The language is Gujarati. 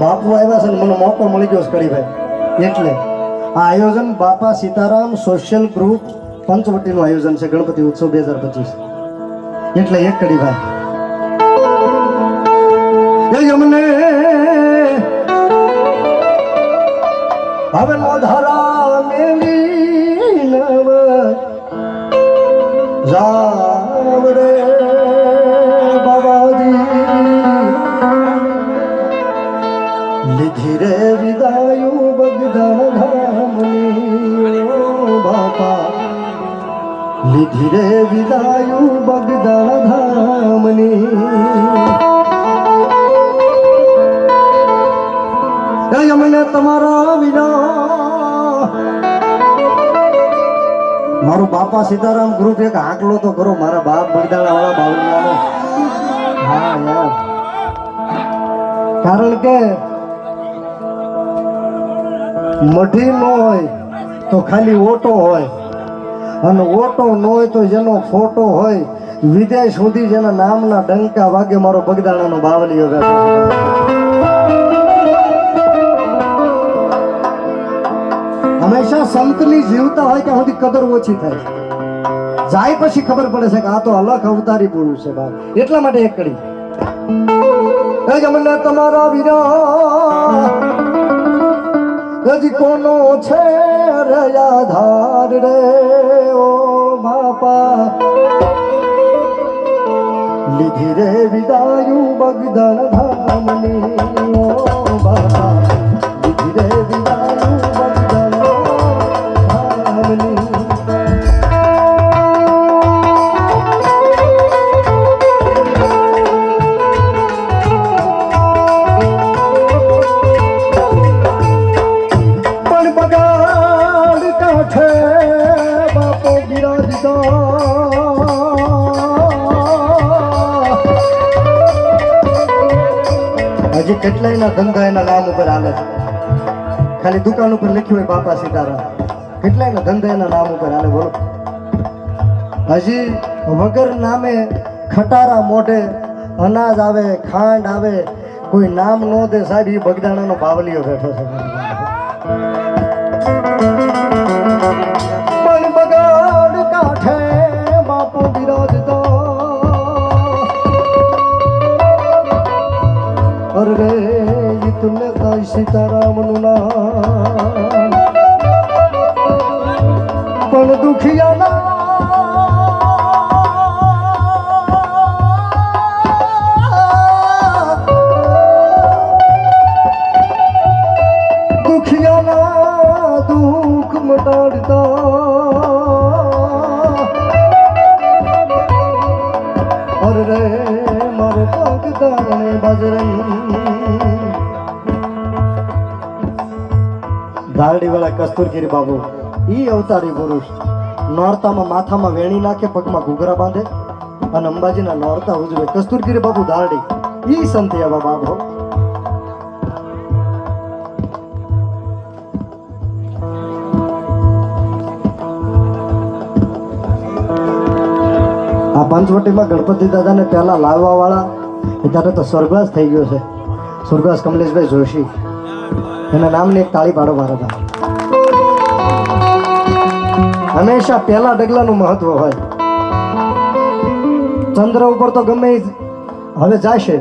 બાપુ આવ્યા છે ને મને મોકો મળી ગયો કડીભાઈ એટલે આ આયોજન બાપા સીતારામ સોશિયલ ગ્રુપ પંચવટીનું આયોજન છે ગણપતિ ઉત્સવ બે હજાર પચીસ એટલે એક કડીભાઈ અમને હવે જાવ રે બાબાજી. લીધી રે વિદાયું બગદાણ ધામની બાપા. લીધી રે વિદાયું બગદાણ ધામની. તમારા વિના મારું બાપા સીતારામ ગ્રુપ એક આંકલો તો કરો મારા બાપ બગદાણા વાળા બાવળિયાનો. હા, યાર. કારણ કે મઢી ન હોય તો ખાલી ઓટો હોય. અને ઓટો ન હોય તો જેનો ફોટો હોય, વિદેશ સુધી જેના નામના ડંકા વાગે મારો બગદાણાનો બાવલીઓ બેઠો જીવતા હોય ત્યાં સુધી કદર ઓછી થાય જાય પછી ખબર પડે છે કે આ તો અલગ અવતારી પુરુષ છે બાપ. એટલા માટે એક કરી એ તમારા વિના હજી કોનો છે રે આધાર રે, ઓ બાપા. લીધી રે વિદાયું બગદણ ધામની, ઓ બાપા. હજી કેટલાય ના ધંધા એના નામ ઉપર હાલે છે? ખાલી દુકાન ઉપર લખ્યું હોય બાપા સીતારામ. કેટલાય ના ધંધા એના નામ ઉપર હાલે? બોલો. હજી વગર નામે ખટારા મોઢે અનાજ આવે, ખાંડ આવે, કોઈ નામ નો દે સાહેબ એ બગદાણાનો બાવલીઓ બેઠો છે. জয় সীতারামনু নাম কোন দুখিয়া না দুখিয়া না দুঃখ মটাড়তা और रे मर भगदान बजरंग દારડી કસ્તુરગીરી બાબુ. એ અવતારી પુરુષ. નોરતામાં માથામાં વેણી નાખે, પગમાં ઘૂઘરા બાંધે અને અંબાજીના નોરતા ઉજવે. કસ્તુરગીરી બાબુ દારડી. એ સંત એવા બાબો આ પંચવટીમાં ગણપતિ દાદાને પહેલા લાવવા વાળા અત્યારે તો સ્વર્ગવાસ થઈ ગયો છે. સ્વર્ગવાસ કમલેશભાઈ જોશી. એના નામની એક તાળી પાડો મારા ભાઈ. હંમેશા પહેલા ડગલાનું મહત્વ હોય. ચંદ્ર ઉપર તો ગમે હવે હવે જાશે.